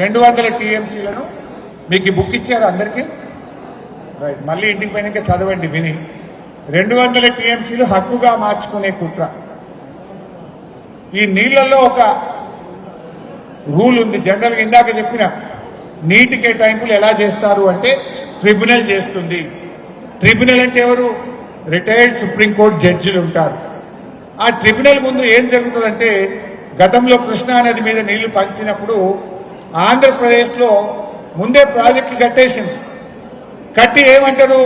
రెండు వందల టీఎంసీలను మీకు బుక్ ఇచ్చారు అందరికీ? రైట్ మళ్ళీ ఇంటికి పోయినాక చదవండి విని. రెండు వందల టీఎంసీలు హక్కుగా మార్చుకునే కుట్ర. ఈ నీళ్ళలో ఒక రూల్ ఉంది. జనరల్గా ఇందాక చెప్పిన నీటి కేటాయింపులు ఎలా చేస్తారు అంటే ట్రిబ్యునల్ చేస్తుంది. ట్రిబ్యునల్ అంటే ఎవరు? రిటైర్డ్ సుప్రీంకోర్టు జడ్జిలు ఉంటారు. ఆ ట్రిబ్యునల్ ముందు ఏం జరుగుతుందంటే గతంలో కృష్ణా నది మీద నీళ్ళు పంచినప్పుడు ఆంధ్రప్రదేశ్లో ముందే ప్రాజెక్టులు కట్టేసింది. కట్టి ఏమంటారు?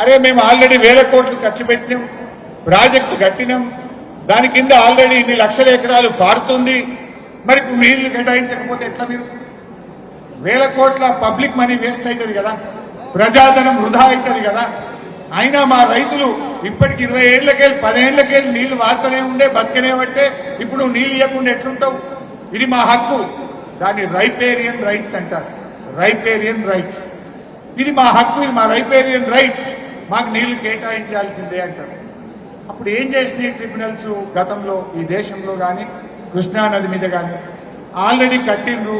అరే మేము ఆల్రెడీ వేల కోట్లు ఖర్చు పెట్టినాం ప్రాజెక్టు కట్టినాం. దాని కింద ఆల్రెడీ ఇన్ని లక్షల ఎకరాలు పారుతుంది. మరి నీళ్ళు కేటాయించకపోతే ఎట్లా మీరు? వేల కోట్ల పబ్లిక్ మనీ వేస్ట్ అవుతుంది కదా. ప్రజాధనం వృధా అవుతుంది కదా. అయినా మా రైతులు ఇప్పటికి ఇరవై ఏళ్ళకెళ్ళి పదేళ్ళకెళ్ళి నీళ్ళు వాడుతూనే ఉండే బతికనే ఉంటే ఇప్పుడు నీళ్ళు నీళ్ళు ఇవ్వకుండా ఎట్లుంటావు? ఇది మా హక్కు. దాన్ని రైపేరియన్ రైట్స్ అంటారు. రైపేరియన్ రైట్స్ ఇది మా హక్కు ఇది మా రైపేరియన్ రైట్ మాకు నీళ్ళు కేటాయించాల్సిందే అంటారు. అప్పుడు ఏం చేసినాయి ట్రిబ్యునల్స్ గతంలో ఈ దేశంలో కానీ కృష్ణా నది మీద కానీ ఆల్రెడీ కట్టిండ్రు.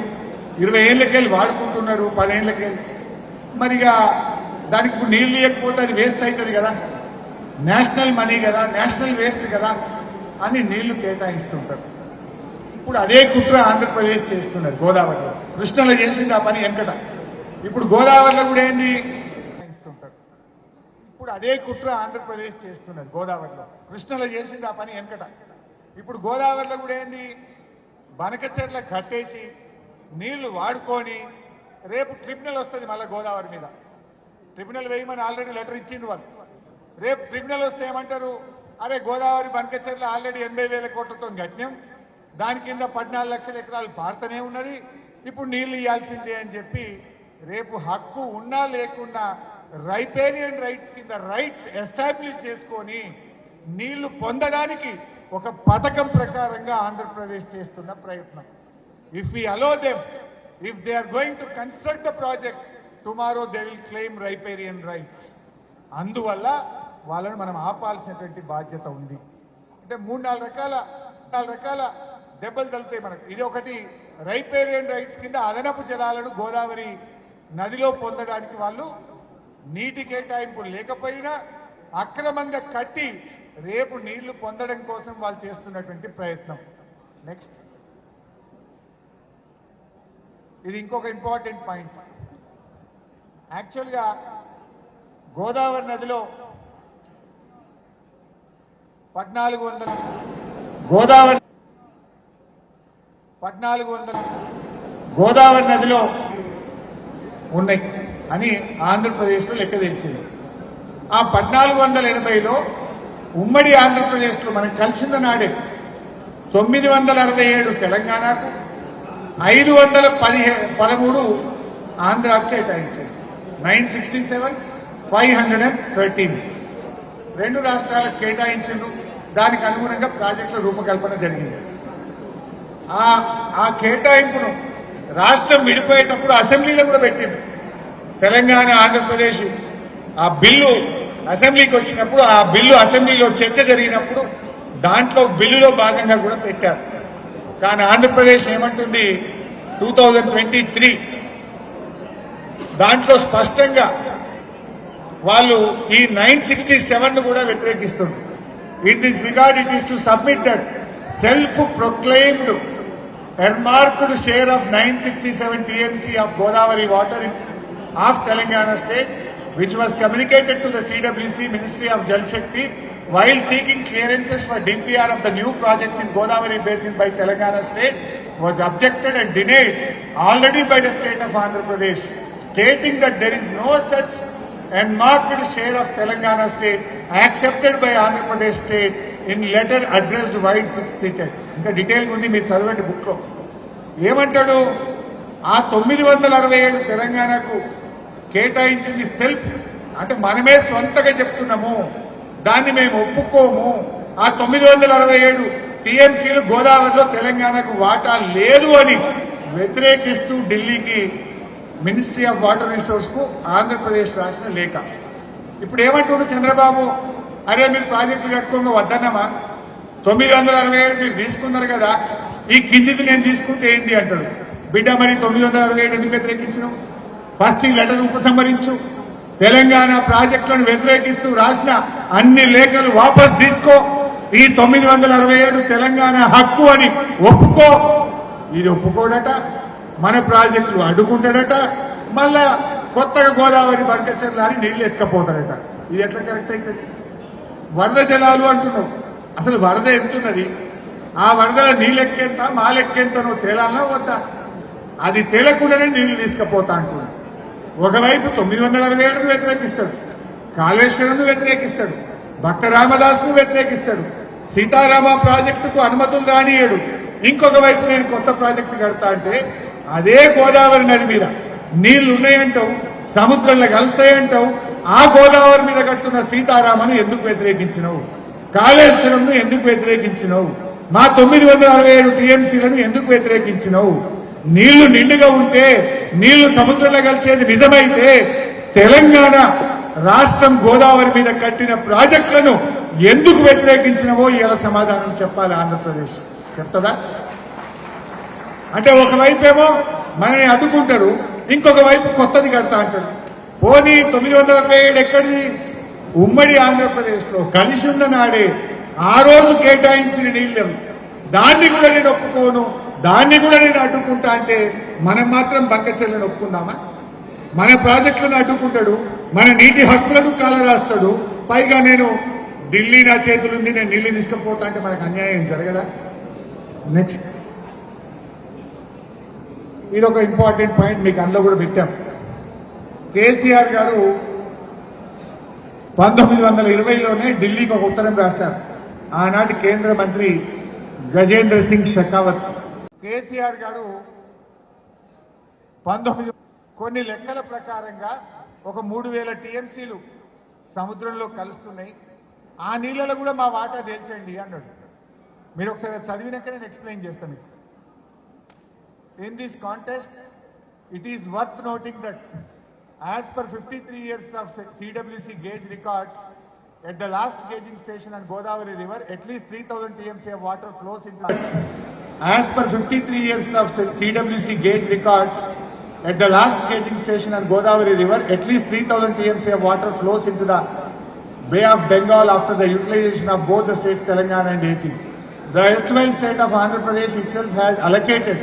ఇరవై ఏళ్ళకెళ్ళి వాడుకుంటున్నారు పదేళ్ళకెళ్ళి. మరిగా దానికి ఇప్పుడు నీళ్ళు ఇవ్వకపోతే అది వేస్ట్ అవుతుంది కదా. నేషనల్ మనీ కదా నేషనల్ వేస్ట్ కదా అని నీళ్ళు కేటాయిస్తుంటారు. ఇప్పుడు అదే కుట్ర ఆంధ్రప్రదేశ్ చేస్తున్నది గోదావరిలో. కృష్ణలో చేసింది ఆ పని వెంకట. ఇప్పుడు గోదావరిలో కూడా ఏంది? ఇస్తుంటారు. ఇప్పుడు అదే కుట్ర ఆంధ్రప్రదేశ్ చేస్తున్నది గోదావరిలో. కృష్ణలో చేసింది ఆ పని వెంకట. ఇప్పుడు గోదావరిలో కూడా ఏంది? బనకచెర్ల కట్టేసి నీళ్ళు వాడుకొని రేపు ట్రిబ్యునల్ వస్తుంది మళ్ళీ గోదావరి మీద. ట్రిబ్యునల్ వేయమని ఆల్రెడీ లెటర్ ఇచ్చింది వాళ్ళు. రేపు ట్రిబ్యునల్ వస్తే ఏమంటారు? అరే గోదావరి బనకచెర్ల ఆల్రెడీ ఎనభై వేల కోట్లతో గట్యం దాని కింద పద్నాలుగు లక్షల ఎకరాలు పారుతూనే ఉన్నది. ఇప్పుడు నీళ్ళు ఇవ్వాల్సిందే అని చెప్పి రేపు హక్కు ఉన్నా లేకున్నా రైపేరియన్ రైట్స్ కింద రైట్స్ ఎస్టాబ్లిష్ చేసుకొని నీళ్ళు పొందడానికి ఒక పథకం ప్రకారంగా ఆంధ్రప్రదేశ్ చేస్తున్న ప్రయత్నం. If we allow them if they are going to construct the project tomorrow they will claim riparian rights అందువల్ల వాళ్ళని మనం ఆపాల్సినటువంటి బాధ్యత ఉంది. అంటే మూడు నాలుగు రకాల నాలుగు రకాల దెబ్బలు తగులుతాయి మనకు. ఇది ఒకటి రైపేరియన్ రైట్స్ కింద అదనపు జలాలను గోదావరి నదిలో పొందడానికి వాళ్ళు నీటి కేటాయింపు లేకపోయినా అక్రమంగా కట్టి రేపు నీళ్ళు పొందడం కోసం వాళ్ళు చేస్తున్నటువంటి ప్రయత్నం. నెక్స్ట్ ఇది ఇంకొక ఇంపార్టెంట్ పాయింట్. యాక్చువల్గా గోదావరి నదిలో పద్నాలుగు వందల గోదావరి పద్నాలుగు వందల గోదావరి నదిలో ఉన్నాయి అని ఆంధ్రప్రదేశ్లో లెక్క తెలిసింది. ఆ పద్నాలుగు వందల ఎనభైలో ఉమ్మడి ఆంధ్రప్రదేశ్లో మనం కలిసిన నాడే తొమ్మిది వందల అరవై ఏడు తెలంగాణకు ఐదు వందల పదిహే పదమూడు ఆంధ్రాకు కేటాయించింది. Nine sixty seven five hundred and thirteen. రెండు రాష్ట్రాలకు కేటాయించిండ్రు. దానికి అనుగుణంగా ప్రాజెక్టుల రూపకల్పన జరిగింది. ఆ కేటాయింపును రాష్ట్రం విడిపోయేటప్పుడు అసెంబ్లీలో కూడా పెట్టింది. తెలంగాణ ఆంధ్రప్రదేశ్ ఆ బిల్లు అసెంబ్లీకి వచ్చినప్పుడు ఆ బిల్లు అసెంబ్లీలో చర్చ జరిగినప్పుడు దాంట్లో బిల్లులో భాగంగా కూడా పెట్టారు. కానీ ఆంధ్రప్రదేశ్ ఏమంటుంది? టూ థౌజండ్ ట్వంటీ త్రీ దాంట్లో స్పష్టంగా వాళ్ళు ఈ నైన్ సిక్స్టీ సెవెన్ను కూడా వ్యతిరేకిస్తుంది in this regard it is to submit that self proclaimed earmarked share of nine sixty seven TMC of Godavari water of Telangana state which was communicated to the CWC Ministry of Jal Shakti while seeking clearances for DPR of the new projects in Godavari Basin by Telangana state was objected and denied already by the state of Andhra Pradesh, stating that there is no such enmarked share of Telangana state accepted by Andhra Pradesh state in letter addressed wide six seated. ఇంకా detail ఉంది మీరు చదవండి బుక్లో ఏమంటాడు? ఆ తొమ్మిది వందల అరవై ఏడు తెలంగాణకు కేటాయించింది సెల్ఫ్. అంటే మనమే సొంతగా చెప్తున్నాము. దాన్ని మేము ఒప్పుకోము. ఆ తొమ్మిది వందల అరవై ఏడు టీఎంసీలు గోదావరిలో తెలంగాణకు వాటా లేదు అని వ్యతిరేకిస్తూ ఢిల్లీకి మినిస్ట్రీ ఆఫ్ వాటర్ రిసోర్స్కు ఆంధ్రప్రదేశ్ రాసిన లేఖ. ఇప్పుడు ఏమంటుండు చంద్రబాబు? అరే మీరు ప్రాజెక్టులు కట్టుకోగా వద్దన్నమా? తొమ్మిది వందల అరవై ఏడు మీరు తీసుకున్నారు కదా. ఈ కిందిది నేను తీసుకుంటే ఏంటి అంటాడు. బిడ్డ మరి తొమ్మిది వందల అరవై ఏడు ఎందుకు వ్యతిరేకించడం ఫస్ట్ ఈ లెటర్ ఉపసంహరించు. తెలంగాణ ప్రాజెక్టులను వ్యతిరేకిస్తూ రాసిన అన్ని లేఖలు వాపస్ తీసుకో. ఈ తొమ్మిది వందల అరవై ఏడు తెలంగాణ హక్కు అని ఒప్పుకో. ఇది ఒప్పుకోడట మన ప్రాజెక్టులు అడ్డుకుంటాడట మళ్ళా కొత్తగా గోదావరి బంకచర్ల అని నీళ్ళు ఎత్తుకపోతాడట. ఇది ఎట్లా కరెక్ట్ అవుతుంది? వరద జలాలు అంటున్నావు. అసలు వరద ఎంతున్నది ఆ వరదల నీళ్ళెక్కేంత మాలెక్కేంతనో తేలాలన్నా వద్దా? అది తేలకుండానే నీళ్ళు తీసుకుపోతా అంటున్నాడు ఒకవైపు తొమ్మిది వందల అరవై ఏడును వ్యతిరేకిస్తాడు కాళేశ్వరును వ్యతిరేకిస్తాడు భక్త రామదాసును వ్యతిరేకిస్తాడు సీతారామ ప్రాజెక్టుకు అనుమతులు రానియడు. ఇంకొక వైపు నేను కొత్త ప్రాజెక్టు కడతా అంటే అదే గోదావరి నది మీద నీళ్ళు ఉన్నాయంటావు సముద్రంలో కలుస్తాయంటావు ఆ గోదావరి మీద కట్టున్న సీతారామను ఎందుకు వ్యతిరేకించినవు? కాళేశ్వరంను ఎందుకు వ్యతిరేకించినవు? మా తొమ్మిది వందల అరవై ఏడు టీఎంసీలను ఎందుకు వ్యతిరేకించినవు? నీళ్ళు నిండుగా ఉంటే నీళ్ళు సముద్రంలో కలిసేది నిజమైతే తెలంగాణ రాష్ట్రం గోదావరి మీద కట్టిన ప్రాజెక్టులను ఎందుకు వ్యతిరేకించినవో ఇలా సమాధానం చెప్పాలి ఆంధ్రప్రదేశ్. చెప్తదా అంటే ఒకవైపేమో మనని అడ్డుకుంటారు ఇంకొక వైపు కొత్తది కడతా అంటారు. పోనీ తొమ్మిది వందల ఏడు ఎక్కడిది? ఉమ్మడి ఆంధ్రప్రదేశ్లో కలిసి ఉన్న నాడే ఆ రోజు కేటాయించిన నీళ్ళు. దాన్ని కూడా నేను ఒప్పుకోను. దాన్ని కూడా నేను అడ్డుకుంటా అంటే మనం మాత్రం బక్కచెల్లని ఒప్పుకుందామా? మన ప్రాజెక్టులను అడ్డుకుంటాడు మన నీటి హక్కులను కాలరాస్తాడు. పైగా నేను ఢిల్లీ నా చేతులుంది నేను నీళ్ళు తీసుకుపోతా అంటే మనకు అన్యాయం జరగదా? నెక్స్ట్ ఇది ఒక ఇంపార్టెంట్ పాయింట్ మీకు అందులో కూడా పెట్టాం. కేసీఆర్ గారు పంతొమ్మిది వందల ఇరవైలోనే ఢిల్లీకి ఒక ఉత్తరం రాశారు. ఆనాటి కేంద్ర మంత్రి గజేంద్ర సింగ్ షెకావత్. కేసీఆర్ గారు పంతొమ్మిది కొన్ని లెక్కల ప్రకారంగా ఒక మూడు వేల టీఎంసీలు సముద్రంలో కలుస్తున్నాయి. ఆ నీళ్ళలో కూడా మా వాటా తేల్చండి అన్నాడు. మీరు ఒకసారి చదివినాక నేను ఎక్స్ప్లెయిన్ చేస్తాను మీకు. In this contest it is worth noting that that as per 53 years of CWC gauge records, at the last gauging station on Godavari River, at least 3000 TMC of water flows into As per 53 years of CWC gauge records, at the last gauging station on Godavari River, at least 3000 TMC of water flows into the Bay of Bengal after the utilization of both the states Telangana and AP. The erstwhile state of Andhra Pradesh itself had allocated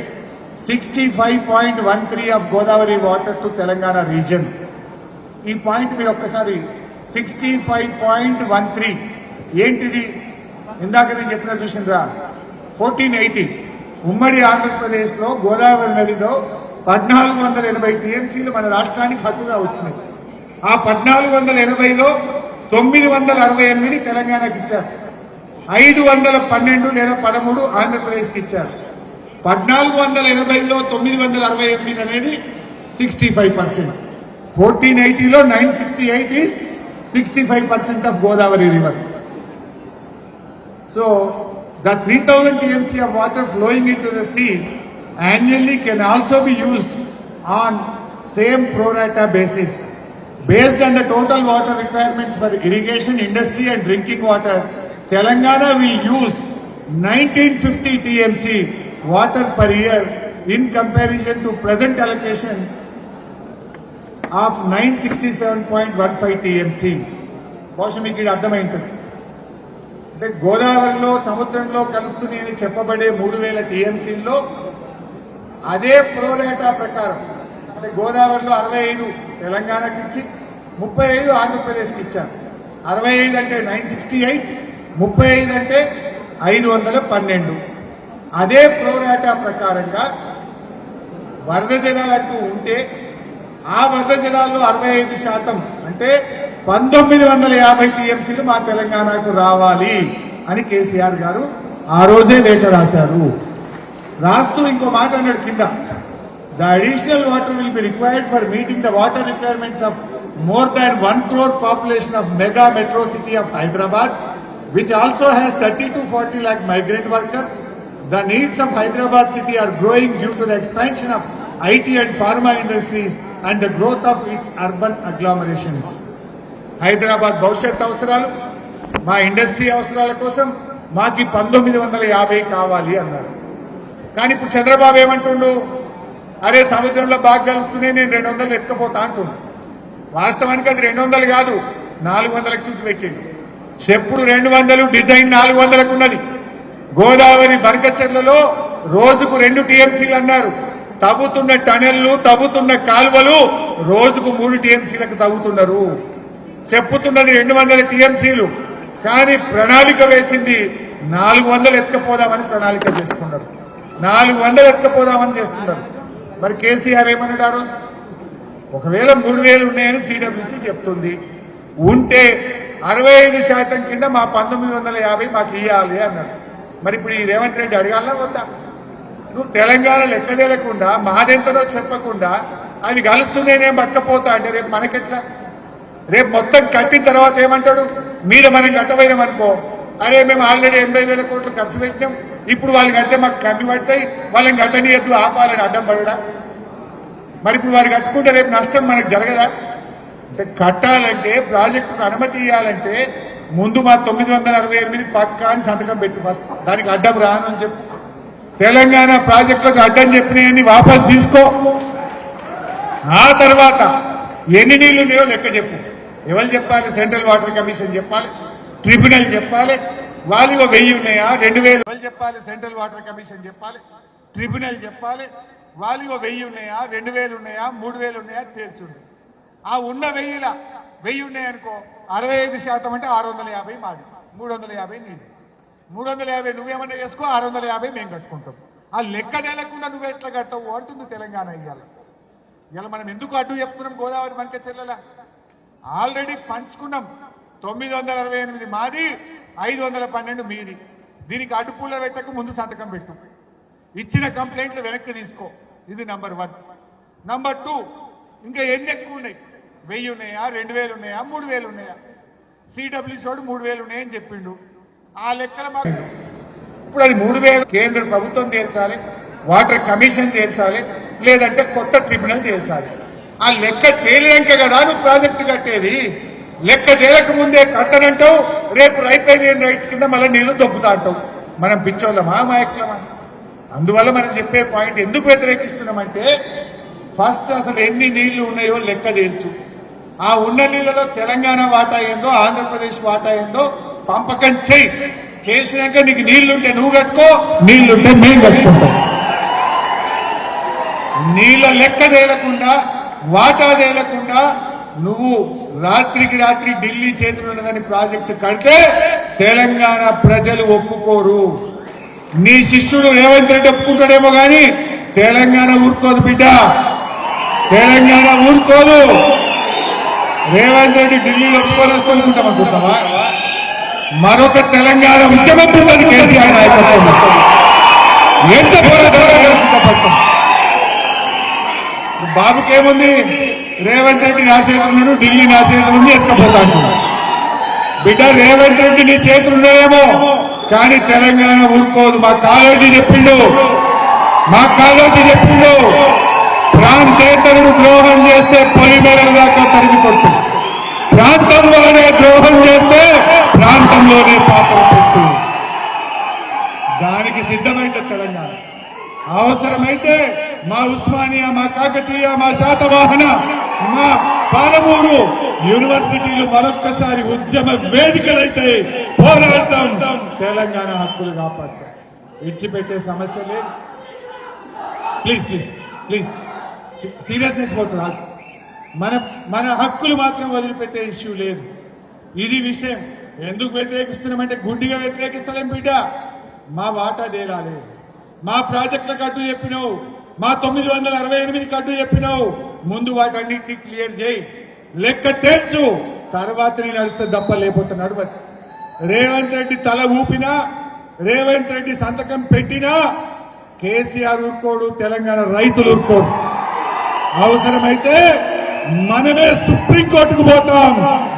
65.13 of Godavari water to Telangana region. ఈ point మీరు ఒక్కసారి sixty five point one three ఏంటిది? ఇందాక నేను చెప్పిన చూసిండ్రా? Fourteen eighty ఉమ్మడి ఆంధ్రప్రదేశ్లో గోదావరి నదిలో పద్నాలుగు వందల ఎనభై టీఎంసీలు మన రాష్ట్రానికి హక్కుగా వచ్చినాయి. ఆ పద్నాలుగు వందల ఎనభైలో తొమ్మిది వందల అరవై ఎనిమిది తెలంగాణకి ఇచ్చారు. ఐదు వందల పన్నెండు లేదా పదమూడు ఆంధ్రప్రదేశ్కి ఇచ్చారు. పద్నాలుగు వందల ఎనభైలో తొమ్మిది వందల అరవై ఎనిమిది అనేది sixty five percent fourteen ఎయిటీలో nine sixty eight is sixty five percent of Godavari river So, the 3000 TMC of water flowing into the sea annually can also be used on same pro rata basis. Based on the total water requirements for irrigation, industry and drinking water, Telangana will use 1950 TMC water per year in comparison to present allocations of nine sixty seven point one five TMC. బహుశా మీకు ఇది అర్థమైంటుంది అంటే గోదావరిలో సముద్రంలో కలుస్తున్నాయని చెప్పబడే మూడు వేల టీఎంసీల్లో అదే ప్రోరేటా ప్రకారం అంటే గోదావరిలో అరవై ఐదు తెలంగాణకి ఇచ్చి ముప్పై ఐదు ఆంధ్రప్రదేశ్కి ఇచ్చారు. అరవై ఐదు అంటే నైన్ సిక్స్టీ ఎయిట్ ముప్పై ఐదు అంటే ఐదు వందల పన్నెండు. అదే ప్రోరాటా ప్రకారంగా వరద జలాలంటూ అంటూ ఉంటే ఆ వరద జలాల్లో అరవై ఐదు శాతం అంటే పంతొమ్మిది వందల యాభై టీఎంసీలు మా తెలంగాణకు రావాలి అని కేసీఆర్ గారు ఆ రోజే లేఖ రాశారు రాస్తూ ఇంకో మాట అన్నాడు కింద the additional water will be required for meeting the water requirements of more than one crore population of mega metro city of Hyderabad which also has 30 to 40 lakh migrant workers. The needs of Hyderabad city are growing due to the expansion of IT and pharma industries and growth of its urban urban Hyderabad భవిష్యత్ అవసరాలు మా industry అవసరాల కోసం మాకు పంతొమ్మిది వందల యాభై కావాలి అన్నారు. కానీ ఇప్పుడు చంద్రబాబు ఏమంటుండు? అరే సముద్రంలో బాగా కలుస్తున్నాయి నేను రెండు వందలు ఎత్తుకపోతా వాస్తవానికి అది రెండు వందలు కాదు నాలుగు వందలకు సూచి పెట్టిండు. చెప్పుడు రెండు వందలు డిజైన్ నాలుగు వందలకు ఉన్నది. గోదావరి బనకచెర్లలో రోజుకు రెండు టీఎంసీలు అన్నారు. తవ్వుతున్న టనెళ్ళు తవ్వుతున్న కాలువలు రోజుకు మూడు టీఎంసీలకు తవ్వుతున్నారు. చెప్పుతున్నది రెండు వందల టీఎంసీలు. కానీ ప్రణాళిక వేసింది నాలుగు వందలు ఎత్తుకపోదామని ప్రణాళిక చేసుకున్నారు. నాలుగు వందలు ఎత్తుకపోదామని చేస్తున్నారు. మరి కేసీఆర్ ఏమన్నాడు ఆ రోజు? ఒకవేళ మూడు వేలు ఉన్నాయని సిడబ్ల్యూసీ చెప్తుంది. ఉంటే అరవై ఐదు శాతం కింద మా పంతొమ్మిది వందల యాభై మాకు ఇవ్వాలి అన్నాడు. మరి ఇప్పుడు ఈ రేవంత్ రెడ్డి అడగాలనా వద్దా? నువ్వు తెలంగాణ లెక్క తెలియకుండా మాదెంతనో చెప్పకుండా అవి నేను పట్టకపోతా అంటే రేపు మనకెట్లా? రేపు మొత్తం కట్టిన తర్వాత ఏమంటాడు? మీద మనం కట్టబోయినాం అనుకో. అరే మేము ఆల్రెడీ ఎనభై వేల కోట్లు ఖర్చు పెట్టినాం. ఇప్పుడు వాళ్ళు కడితే మాకు కమ్మి పడతాయి. వాళ్ళని కట్టనీయద్దు ఆపాలని అడ్డం పడడా? మరి ఇప్పుడు వారు కట్టుకుంటే రేపు నష్టం మనకు జరగదా? అంటే కట్టాలంటే ప్రాజెక్టుకు అనుమతి ఇవ్వాలంటే ముందు మా తొమ్మిది వందల అరవై ఎనిమిది పక్కా అని సంతకం పెట్టి ఫస్ట్. దానికి అడ్డం రాను అని చెప్పు. తెలంగాణ ప్రాజెక్టులకు అడ్డం చెప్పినవన్నీ వాపస్ తీసుకో. ఆ తర్వాత ఎన్ని నీళ్ళు ఉన్నాయో లెక్క చెప్పు. ఎవరు చెప్పాలి? సెంట్రల్ వాటర్ కమిషన్ చెప్పాలి. ట్రిబ్యునల్ చెప్పాలి. వాళ్ళు వెయ్యి ఉన్నాయా? రెండు వేలు. చెప్పాలి? సెంట్రల్ వాటర్ కమిషన్ చెప్పాలి. ట్రిబ్యునల్ చెప్పాలి. వాళ్ళు వెయ్యి ఉన్నాయా? రెండు వేలు ఉన్నాయా? మూడు వేలు ఉన్నాయా? తేల్చుండు ఆ ఉన్న వెయ్యిల వెయ్యి ఉన్నాయనుకో అరవై ఐదు శాతం అంటే ఆరు వందల యాభై మాది. మూడు వందల యాభై నీది. మూడు వందల యాభై నువ్వేమన్నా చేసుకో ఆరు వందల యాభై మేము కట్టుకుంటాం. ఆ లెక్క తేలకుండా నువ్వు ఎట్లా కట్టవు అంటుంది తెలంగాణ ఇవాళ ఇలా మనం ఎందుకు అడ్డు చెప్తున్నాం గోదావరి మనకే చెల్లెల? ఆల్రెడీ పంచుకున్నాం. తొమ్మిది వందల అరవై ఎనిమిది మాది ఐదు వందల పన్నెండు మీది. దీనికి అడ్డుపుల్ల పెట్టక ముందు సంతకం పెట్టు. ఇచ్చిన కంప్లైంట్లు వెనక్కి తీసుకో. ఇది నంబర్ వన్. నంబర్ టూ ఇంకా ఎన్ని ఎక్కువ ఉన్నాయి? వెయ్యి ఉన్నాయా? రెండు వేలు ఉన్నాయా? మూడు వేలు ఉన్నాయా? సిడబ్ల్యూసీ వాడు మూడు వేలు ఉన్నాయని చెప్పిండు. ఆ లెక్కల ఇప్పుడు అది మూడు వేలు కేంద్ర ప్రభుత్వం తేల్చాలి వాటర్ కమిషన్ తేల్చాలి లేదంటే కొత్త ట్రిబ్యునల్ తేల్చాలి. ఆ లెక్క తేలినాక కదా నువ్వు ప్రాజెక్టు కట్టేది. లెక్క తేలక ముందే కట్టనంటావు రేపు రైపైన రైట్స్ కింద మళ్ళీ నీళ్ళు దొబ్బుతా అంటావు. మనం పిచ్చోళ్ళమా మాయకులమా? అందువల్ల మనం చెప్పే పాయింట్ ఎందుకు వ్యతిరేకిస్తున్నామంటే ఫస్ట్ అసలు ఎన్ని నీళ్ళు ఉన్నాయో లెక్క తేల్చు. ఆ ఉన్న నీళ్ళలో తెలంగాణ వాటా ఏందో ఆంధ్రప్రదేశ్ వాటా ఏందో పంపకం చెయ్యి చేసినాక నీకు నీళ్ళుంటే నువ్వు కట్టుకో నీళ్ళుంటే మేము కట్టుకుంటాం. నీళ్ళ లెక్క తేలకుండా వాటా తేలకుండా నువ్వు రాత్రికి రాత్రి ఢిల్లీ చేతులు ఉన్నదని ప్రాజెక్టు కడితే తెలంగాణ ప్రజలు ఒప్పుకోరు. నీ శిష్యుడు రేవంత్ రెడ్డి ఒప్పుకుంటాడేమో గాని తెలంగాణ ఊరుకోదు బిడ్డ. తెలంగాణ ఊరుకోదు. రేవంత్ రెడ్డి ఢిల్లీలో ఒప్పుకొని వస్తుంది అనుకుంటావా మరొక తెలంగాణ ఉద్యమం ఉన్నది కేసీఆర్ నాయకత్వం. ఎంత పోరాటం బాబుకేముంది? రేవంత్ రెడ్డి నా ఢిల్లీ నా ఉంది ఎత్తుకపోతా బిడ్డ రేవంత్ రెడ్డి నీ చేతులు ఉన్నాయేమో కానీ తెలంగాణ ఊరుకోదు. మా కాలేజీ చెప్పిండు. మా కాలేజీ చెప్పిండు. ప్రాంతేతరుడు ద్రోహం చేస్తే పొలిమేరల దాకా తరిగి కొట్టు ప్రాంతంలోనే ద్రోహం చేస్తే ప్రాంతంలోనే పాపం పెట్టు దానికి సిద్ధమైంది తెలంగాణ. అవసరమైతే మా ఉస్మానియా మా కాకతీయ మా శాతవాహన మా పాలమూరు యూనివర్సిటీలు మరొక్కసారి ఉద్యమ వేదికలైతే పోరాడతాం. తెలంగాణ హక్కులు కాపాడతాం. విడిచిపెట్టే సమస్య లేదు. Please please please. సీరియస్నెస్ పోతుంది. మన మన హక్కులు మాత్రం వదిలిపెట్టే ఇష్యూ లేదు. ఇది విషయం. ఎందుకు వ్యతిరేకిస్తున్నామంటే గుడ్డిగా వ్యతిరేకిస్తలేం బిడ్డ. మా వాటా తేలాలి. మా ప్రాజెక్టులకు అడ్డు చెప్పినావు. మా తొమ్మిది వందల అరవై ఎనిమిది అడ్డు చెప్పినావు. ముందు వాటన్నిటిని క్లియర్ చేయి. లెక్క తెలుసు తర్వాత నేను నడిస్తే దప్ప లేకపోతే నడవదు. రేవంత్ రెడ్డి తల ఊపినా రేవంత్ రెడ్డి సంతకం పెట్టినా కేసీఆర్ ఊరుకోడు తెలంగాణ రైతులు ఊరుకోడు అవసరమైతే మనమే సుప్రీంకోర్టుకు పోతాం.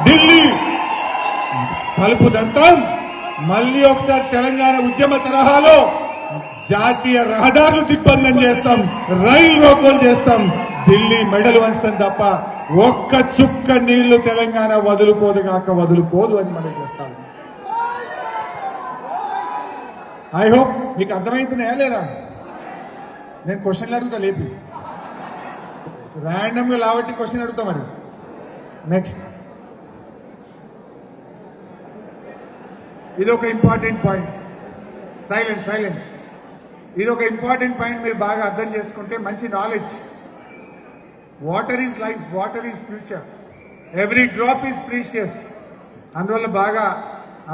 ఢిల్లీ. కలుపు దంతం మళ్ళీ ఒకసారి తెలంగాణ ఉద్యమ తరహాలో జాతీయ రహదారులు దిగ్బంధం చేస్తాం. రైలు రోకోలు చేస్తాం. ఢిల్లీ మెడలు వంచుతాం తప్ప ఒక్క చుక్క నీళ్ళు తెలంగాణ వదులుకోదు కాక వదులుకోదు అని మనం చేస్తాం. ఐ హోప్ మీకు అర్థమవుతున్నాయా లేదా? నేను క్వశ్చన్లు అడుగుతా లేపి. ర్యాండమ్గా లావట్టి క్వశ్చన్ అడుగుతాం మరి. నెక్స్ట్ ఇది ఒక ఇంపార్టెంట్ పాయింట్ సైలెన్స్ సైలెన్స్ ఇది ఒక ఇంపార్టెంట్ పాయింట్ మీరు బాగా అర్థం చేసుకుంటే మంచి knowledge water is life water is future every drop is precious అందువల్ల బాగా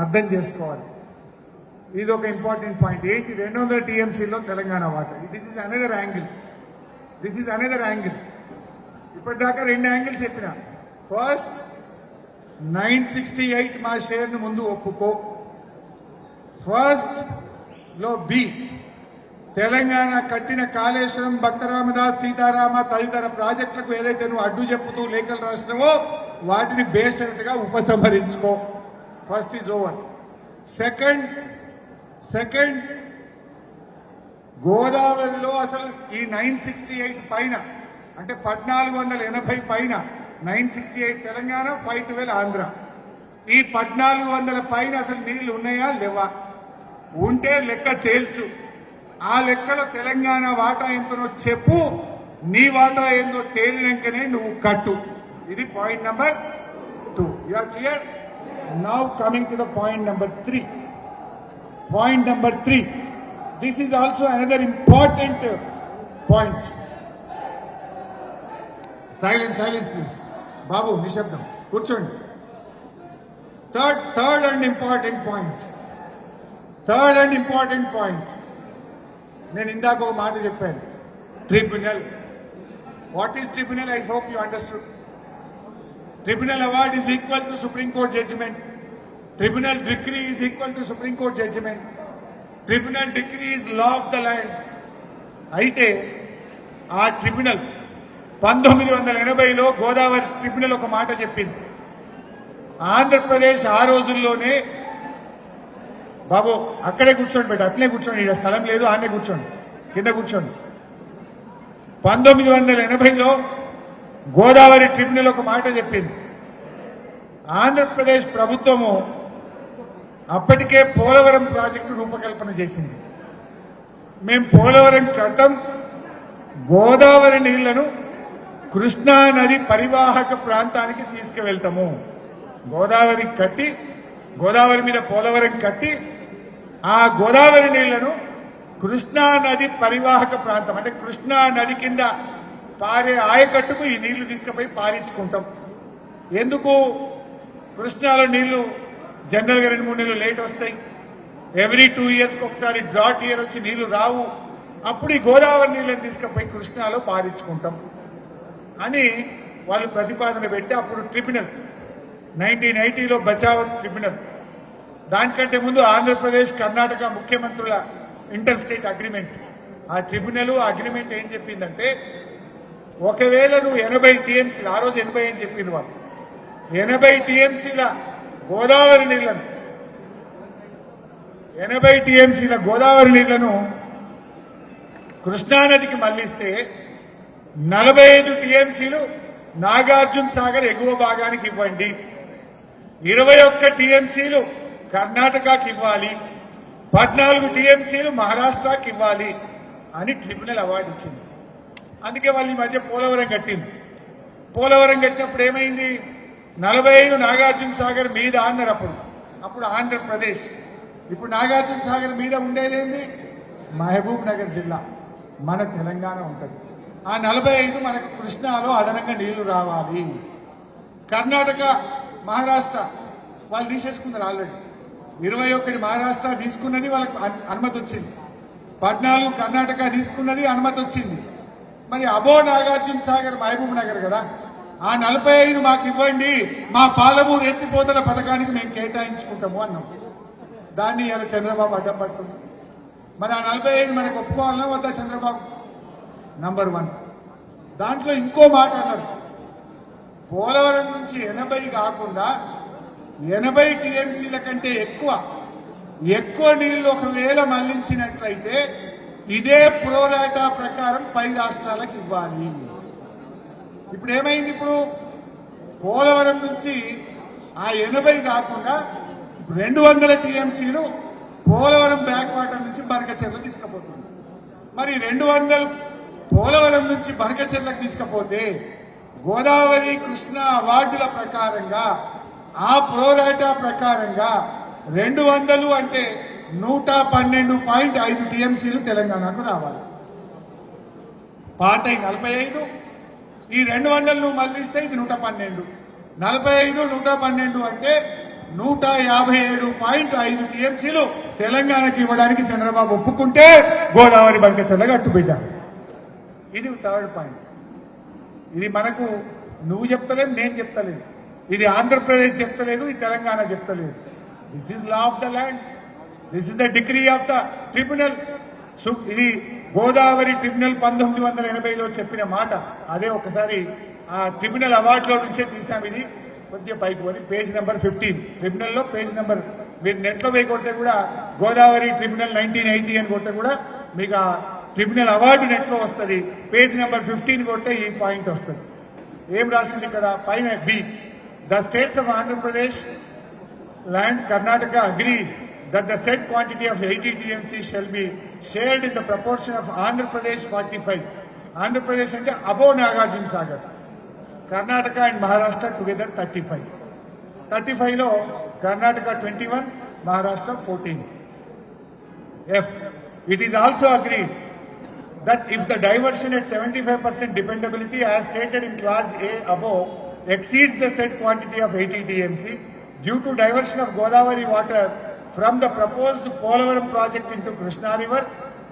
అర్థం చేసుకోవాలి. ఇది ఒక ఇంపార్టెంట్ పాయింట్ ఏంటి? రెండు వందల టీఎంసీలో Telangana water this is another angle this is another angle ఇప్పటిదాకా రెండు యాంగిల్స్ చెప్పిన. ఫస్ట్ నైన్ సిక్స్టీ ఎయిట్ మా షేర్ను ముందు ఒప్పుకో. ఫస్ట్లో బి. తెలంగాణ కట్టిన కాళేశ్వరం భక్తరామదాస్ సీతారామ తదితర ప్రాజెక్టులకు ఏదైతే నువ్వు అడ్డు చెప్పుతూ లేఖలు రాసినావో వాటిని బేసినట్టుగా ఉపసంహరించుకో. First is over second second గోదావరిలో అసలు ఈ నైన్ సిక్స్టీ ఎయిట్ పైన అంటే పద్నాలుగు వందల ఎనభై పైన nine sixty eight Telangana five twelve Andhra. ఈ పద్నాలుగు వందల పైన అసలు నీళ్ళు ఉన్నాయా? లేవా? ఉంటే లెక్క తేల్చు. ఆ లెక్కలో తెలంగాణ వాటా ఎంతనో చెప్పు నీ వాటా ఏందో తేలినాకనే నువ్వు కట్టు. ఇది point number two. You are clear now coming to the point number three point number three this is also another important point silence silence please బాబు నిశ్శబ్దం కూర్చోండి third third and important point third and important point నేను ఇందాక ఒక మాట చెప్పాను. Tribunal what is tribunal I hope you understood tribunal award is equal to supreme court judgement tribunal degree is equal to supreme court judgement tribunal degree is law of the land అయితే ఆ tribunal పంతొమ్మిది వందల ఎనభైలో Godavari tribunal ఒక మాట చెప్పింది. ఆంధ్రప్రదేశ్ ఆ రోజుల్లోనే బాబు అక్కడే కూర్చోండి బిడ్డ అట్లే కూర్చోండి ఇక్కడ స్థలం లేదు ఆడనే కూర్చోండి కింద కూర్చోండి పంతొమ్మిది వందల ఎనభైలో గోదావరి ట్రిబ్యునల్ ఒక మాట చెప్పింది. ఆంధ్రప్రదేశ్ ప్రభుత్వము అప్పటికే పోలవరం ప్రాజెక్టు రూపకల్పన చేసింది. మేము పోలవరం క్రితం గోదావరి నీళ్ళను కృష్ణా నది పరివాహక ప్రాంతానికి తీసుకువెళ్తాము. గోదావరి కట్టి గోదావరి మీద పోలవరం కట్టి ఆ గోదావరి నీళ్ళను కృష్ణా నది పరివాహక ప్రాంతం అంటే కృష్ణా నది కింద పారే ఆయకట్టుకు ఈ నీళ్ళు తీసుకుపోయి పారించుకుంటాం ఎందుకు? కృష్ణాలో నీళ్ళు జనరల్గా రెండు మూడు నెలలు లేట్ వస్తాయి. ఎవ్రీ టూ ఇయర్స్కి ఒకసారి డ్రాట్ ఇయర్ వచ్చి నీళ్ళు రావు. అప్పుడు ఈ గోదావరి నీళ్ళని తీసుకుపోయి కృష్ణాలో పారించుకుంటాం అని వాళ్ళు ప్రతిపాదన పెట్టి అప్పుడు ట్రిబ్యునల్ నైన్టీన్ ఎయిటీలో బచావత్ ట్రిబ్యునల్. దానికంటే ముందు ఆంధ్రప్రదేశ్ కర్ణాటక ముఖ్యమంత్రుల ఇంటర్ స్టేట్ అగ్రిమెంట్. ఆ ట్రిబ్యునల్ అగ్రిమెంట్ ఏం చెప్పిందంటే ఒకవేళ నువ్వు ఎనభై టీఎంసీలు ఆ రోజు ఎనభై అని చెప్పింది వాళ్ళు? ఎనభై టీఎంసీల గోదావరి నీళ్ళను ఎనభై టీఎంసీల గోదావరి నీళ్ళను కృష్ణానదికి మళ్ళిస్తే నలభై ఐదు టీఎంసీలు నాగార్జున సాగర్ ఎగువ భాగానికి ఇవ్వండి. ఇరవై ఒక్క టీఎంసీలు కర్ణాటకకి ఇవ్వాలి. పద్నాలుగు టీఎంసీలు మహారాష్ట్రకి ఇవ్వాలి అని ట్రిబ్యునల్ అవార్డు ఇచ్చింది. అందుకే వాళ్ళు ఈ మధ్య పోలవరం కట్టింది పోలవరం కట్టినప్పుడు ఏమైంది? నలభై ఐదు నాగార్జున సాగర్ మీద అన్నారు అప్పుడు. అప్పుడు ఆంధ్రప్రదేశ్. ఇప్పుడు నాగార్జున సాగర్ మీద ఉండేదేంది? మహబూబ్ నగర్ జిల్లా. మన తెలంగాణ ఉంటుంది. ఆ నలభై ఐదు మనకు కృష్ణాలో అదనంగా నీళ్ళు రావాలి. కర్ణాటక మహారాష్ట్ర వాళ్ళు తీసేసుకున్నారు ఆల్రెడీ. ఇరవై ఒకటి మహారాష్ట్ర తీసుకున్నది వాళ్ళకి అనుమతి వచ్చింది. పద్నాలుగు కర్ణాటక తీసుకున్నది అనుమతి వచ్చింది. మరి అబో నాగార్జున సాగర్ మహబూబ్ నగర్ కదా? ఆ నలభై ఐదు మాకు ఇవ్వండి మా పాలమూరు ఎత్తిపోతల పథకానికి మేము కేటాయించుకుంటాము అన్నాం. దాన్ని ఇలా చంద్రబాబు అడ్డం పడుతుంది మరి ఆ నలభై ఐదు మనకు ఒప్పుకోవాలన్నా వద్దా చంద్రబాబు? నంబర్ వన్ దాంట్లో ఇంకో మాట అన్నారు. పోలవరం నుంచి ఎనభై కాకుండా ఎనభై టీఎంసీల కంటే ఎక్కువ ఎక్కువ నీళ్ళు ఒకవేళ మళ్ళించినట్లయితే ఇదే ప్రోరాటా ప్రకారం పై రాష్ట్రాలకు ఇవ్వాలి. ఇప్పుడు ఏమైంది ఇప్పుడు? పోలవరం నుంచి ఆ ఎనభై కాకుండా ఇప్పుడు రెండు వందల టీఎంసీలు పోలవరం బ్యాక్ వాటర్ నుంచి బనకచెర్ల తీసుకుపోతుంది. మరి రెండు వందలు పోలవరం నుంచి బనకచెర్లకు తీసుకపోతే గోదావరి కృష్ణ అవార్డుల ప్రకారంగా ఆ ప్రోరాటా ప్రకారంగా రెండు వందలు అంటే నూట పన్నెండు పాయింట్ ఐదు టీఎంసీలు తెలంగాణకు రావాలి. పాత నలభై ఐదు ఈ రెండు వందలు నువ్వు మళ్ళిస్తే ఇది నూట పన్నెండు. నలభై ఐదు నూట పన్నెండు అంటే నూట యాభై ఏడు పాయింట్ ఐదు టీఎంసీలు తెలంగాణకి ఇవ్వడానికి చంద్రబాబు ఒప్పుకుంటే గోదావరి బంకచర్ల అట్టుబిడ్డ ఇది థర్డ్ పాయింట్ ఇది మనకు నువ్వు చెప్తలేవు నేను చెప్తలేదు ఇది ఆంధ్రప్రదేశ్ చెప్తలేదు ఇది Telangana చెప్తలేదు. This is law of the land this is the degree of the tribunal ఇది గోదావరి ట్రిబ్యునల్ పంతొమ్మిది వందల ఎనభైలో చెప్పిన మాట. అదే ఒకసారి ఆ ట్రిబ్యునల్ అవార్డులో నుంచే తీసాం ఇది. కొద్దిగా పైకి పడి. పేజ్ నెంబర్ ఫిఫ్టీన్ ట్రిబ్యునల్లో పేజ్ నెంబర్ మీరు నెట్లో పోయి కొడితే కూడా గోదావరి ట్రిబ్యునల్ నైన్టీన్ ఎయిటీ అని కొడితే కూడా మీకు ట్రిబ్యునల్ అవార్డు నెట్లో వస్తుంది. పేజ్ నెంబర్ ఫిఫ్టీన్ కొట్టే ఈ పాయింట్ వస్తుంది. ఏం రాసింది కదా? పైన B. The states of Andhra Pradesh and Karnataka agree that the set quantity of eighty TMC shall be shared in the proportion of Andhra Pradesh forty five. Andhra Pradesh అంటే అబో Nagarjuna Sagar. Karnataka and Maharashtra together thirty five. Thirty ఫైవ్లో Karnataka twenty one Maharashtra fourteen. F. It is also agree that if the diversion at 75% dependability as stated in class A above exceeds the said quantity of 80 TMC due to diversion of Godavari water from the proposed Polavaram project into Krishna River,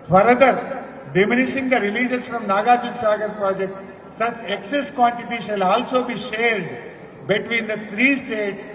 further diminishing the releases from Nagarjuna Sagar project, such excess quantity shall also be shared between the three states